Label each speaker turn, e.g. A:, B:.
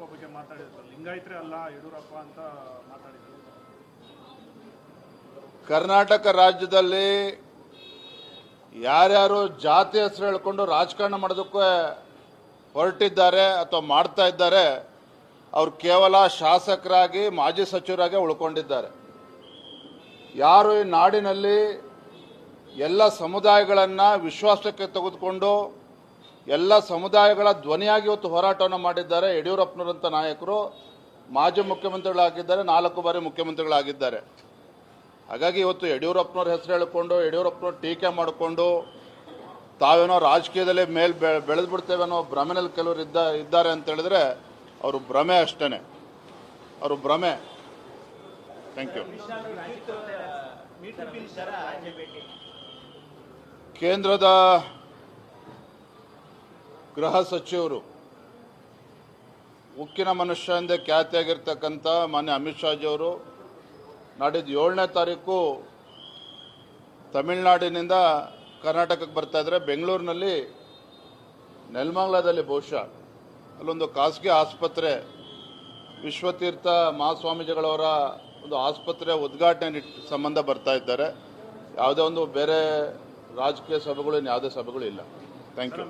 A: ಯಡಿಯೂರಪ್ಪ ಬಗ್ಗೆ ಮಾತಾಡಿದ್ರು. ಲಿಂಗಾಯತ್ರೆ ಅಲ್ಲ, ಯಡಿಯೂರಪ್ಪ ಅಂತ ಮಾತಾಡಿದ್ರು.
B: ಕರ್ನಾಟಕ ರಾಜ್ಯದಲ್ಲಿ ಯಾರ್ಯಾರು ಜಾತಿ ಹೆಸರು ಹೇಳ್ಕೊಂಡು ರಾಜಕಾರಣ ಮಾಡೋದಕ್ಕೆ ಹೊರಟಿದ್ದಾರೆ ಅಥವಾ ಮಾಡ್ತಾ ಇದ್ದಾರೆ, ಅವರು ಕೇವಲ ಶಾಸಕರಾಗಿ, ಮಾಜಿ ಸಚಿವರಾಗಿ ಉಳ್ಕೊಂಡಿದ್ದಾರೆ. ಯಾರು ಈ ನಾಡಿನಲ್ಲಿ ಎಲ್ಲ ಸಮುದಾಯಗಳನ್ನು ವಿಶ್ವಾಸಕ್ಕೆ ತೆಗೆದುಕೊಂಡು ಎಲ್ಲ ಸಮುದಾಯಗಳ ಧ್ವನಿಯಾಗಿ ಇವತ್ತು ಹೋರಾಟವನ್ನು ಮಾಡಿದ್ದಾರೆ ಯಡಿಯೂರಪ್ಪನವರಂಥ ನಾಯಕರು, ಮಾಜಿ ಮುಖ್ಯಮಂತ್ರಿಗಳಾಗಿದ್ದಾರೆ, ನಾಲ್ಕು ಬಾರಿ ಮುಖ್ಯಮಂತ್ರಿಗಳಾಗಿದ್ದಾರೆ. ಹಾಗಾಗಿ ಇವತ್ತು ಯಡಿಯೂರಪ್ಪನವ್ರ ಹೆಸರು ಹೇಳಿಕೊಂಡು, ಯಡಿಯೂರಪ್ಪನವ್ರ ಟೀಕೆ ಮಾಡಿಕೊಂಡು, ತಾವೇನೋ ರಾಜಕೀಯದಲ್ಲಿ ಮೇಲ್ ಬೆ, ಬೆಳೆದ್ಬಿಡ್ತೇವೆ ಅನ್ನೋ ಭ್ರಮೆನಲ್ಲಿ ಕೆಲವರು ಇದ್ದ, ಇದ್ದಾರೆ ಅಂತ ಹೇಳಿದ್ರೆ ಅವರು ಭ್ರಮೆ ಅಷ್ಟೇ ಅವರು ಭ್ರಮೆ. Thank you. ಕೇಂದ್ರದ ಗೃಹ ಸಚಿವರು, ಉಕ್ಕಿನ ಮನುಷ್ಯ ಎಂದೇ ಖ್ಯಾತಿಯಾಗಿರ್ತಕ್ಕಂಥ ಮಾನ್ಯ ಅಮಿತ್ ಶಾಜಿಯವರು ನಾಡಿದ ಏಳನೇ ತಾರೀಕು ತಮಿಳುನಾಡಿನಿಂದ ಕರ್ನಾಟಕಕ್ಕೆ ಬರ್ತಾ ಇದ್ದಾರೆ. ಬೆಂಗಳೂರಿನಲ್ಲಿ ನೆಲಮಂಗ್ಲದಲ್ಲಿ ಬಹುಶಃ ಅಲ್ಲೊಂದು ಖಾಸಗಿ ಆಸ್ಪತ್ರೆ, ವಿಶ್ವತೀರ್ಥ ಮಹಾಸ್ವಾಮೀಜಿಗಳವರ ಒಂದು ಆಸ್ಪತ್ರೆ ಉದ್ಘಾಟನೆ ಸಂಬಂಧ ಬರ್ತಾ ಇದ್ದಾರೆ. ಯಾವುದೇ ಒಂದು ಬೇರೆ ರಾಜಕೀಯ ಸಭೆಗಳು ಯಾವುದೇ ಸಭೆಗಳು ಇಲ್ಲ. Thank you